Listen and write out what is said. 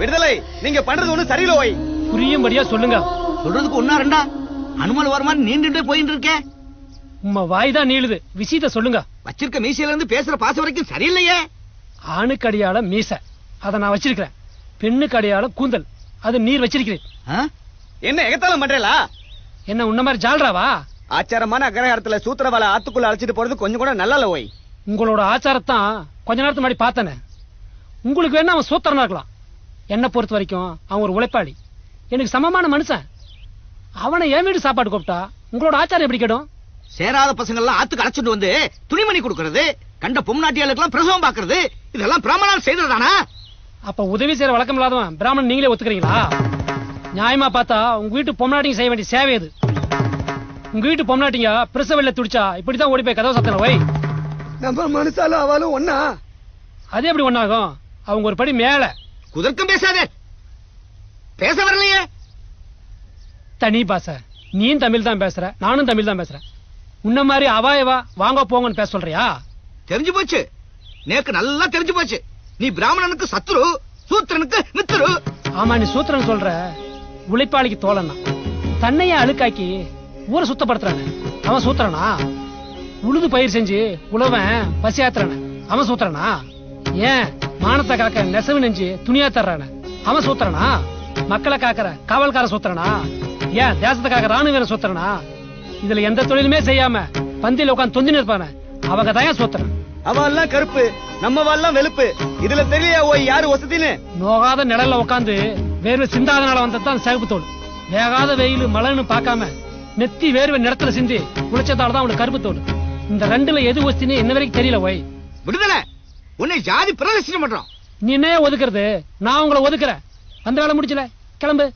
விடுதலை. நீங்க பண்றது ஒண்ணு சரியில்லை ஓய். புரியும்படியா சொல்லுங்க. சொல்றதுக்கு ஒன்னா ரெண்டா? அனுமல் வருமான் நீண்டுட்டே போயிட்டு இருக்கே. உம்ம வாய் தான் நீளுது. விஷயத்த சொல்லுங்க. வச்சிருக்க மீசையில இருந்து பேசுற பாச வரைக்கும் சரியில்லையே. ஆணுக்கு அடியால மீச. அதை நான் வச்சிருக்கிறேன். பெண்ணுக்கு அடியால கூந்தல். அது நீர் வச்சிருக்கிறேன். ஆ? என்ன எகத்தாலும் பண்றேலா என்ன உன்ன மாதிரி ஜால்ராவா? ஆச்சாரமான அக்ரஹாரத்துல சூத்திரவாளை ஆத்துக்குள்ள அழைச்சிட்டு போறது கொஞ்சம் கூட நல்லா இல்ல ஓய். உங்களோட ஆச்சாரத்தான் கொஞ்ச நேரத்துக்கு முன்னாடி பார்த்தனே. உங்களுக்கு வேணா அவன் சூத்திரனா இருக்கலாம். என்னை பொறுத்த வரைக்கும் அவன் ஒரு உழைப்பாளி. எனக்கு சமமான மனுஷன். அவனை என் வீடு சாப்பாடு கூப்பிட்டா உங்களோட ஆச்சாரம் எப்படி கேடும்? சேராத பசங்க எல்லாம் ஆத்துக்கு அழைச்சிட்டு வந்து துணிமணி கொடுக்கறது கண்ட பொம்நாட்டியாளுக்கு எல்லாம் பிரசவம் பாக்குறது இதெல்லாம் பிராமணால் செய்ததானா அப்ப உதவி செய்யற வழக்கம் இல்லாதவன் பிராமணன் நீங்களே ஒத்துக்கிறீங்களா? நியாயமா பார்த்தா உங்க வீட்டு பொம்னாட்டிங்க செய்ய வேண்டிய சேவை அது உங்க வீட்டு பொம்னாட்டிங்க பிரசவல்ல துடிச்சா இப்படிதான் ஓடி போய் கதவை சத்தன வை நம்ம மனுஷாலும் அவளும் ஒன்னா அது எப்படி ஒண்ணாகும்? அவங்க ஒரு படி மேல. குதர்க்கம் பேசாதே. பேச வரலையே. தனி பாச. நீயும் தமிழ் தான் பேசுற நானும் தமிழ் தான் பேசுறேன் உன்ன மாதிரி அவாயவா வாங்க போங்கன்னு பேச சொல்றியா? தெரிஞ்சு போச்சு. நேக்கு நல்லா தெரிஞ்சு போச்சு. நீ பிராமணனுக்கு சத்துரு சூத்திரனுக்கு மித்துரு. ஆமா நீ சூத்திரன் சொல்ற. உழைப்பாளிக்கு தோழனா தன்னையே அழுக்காக்கி ஊரை சுத்தப்படுத்துறானே. அவன் சூத்திரனா? உழுது பயிர் செஞ்சு உழவன் பசியாத்துறானே அவன் சூத்திரனா? ஏன்? மானத்தை காக்க நெசவு நெஞ்சு துணியா தர்றானே. அவன் சூத்திரனா மக்களை காக்கிற காவல்கார சூத்திரனா ஏன் தேசத்தை காக்க ராணுவ வீரன் சூத்திரனா இதுல எந்த தொழிலுமே செய்யாம பந்தியில உட்காந்து தொந்தி நிற்பானே அவங்க தான் சூத்திரன் அவெல்லாம் கருப்பு நம்ம எல்லாம் வெளுப்பு. இதுல தெரியலையா ஓய் யாரு வசதின்னு நோகாத நிழல்ல உட்காந்து வேர்வை சிந்தாதனால வந்ததுதான் சிகப்பு தோல். வேகாத வெயில் மழைன்னு பார்க்காம நெத்தி வேர்வை நிலத்துல சிந்தி உழைச்சதால தான் அவனுக்கு கருப்பு தோல். இந்த ரெண்டுல எது வச்சுன்னு இன்ன வரைக்கும் தெரியல ஒய் விடுதலை! உன்னை ஜாதி பிரதர்சனம் பண்றோம் நீ என்ன ஒதுக்குறது? நான் உங்களை ஒதுக்குறேன். அந்த வேலை முடிச்சல. கிளம்பு.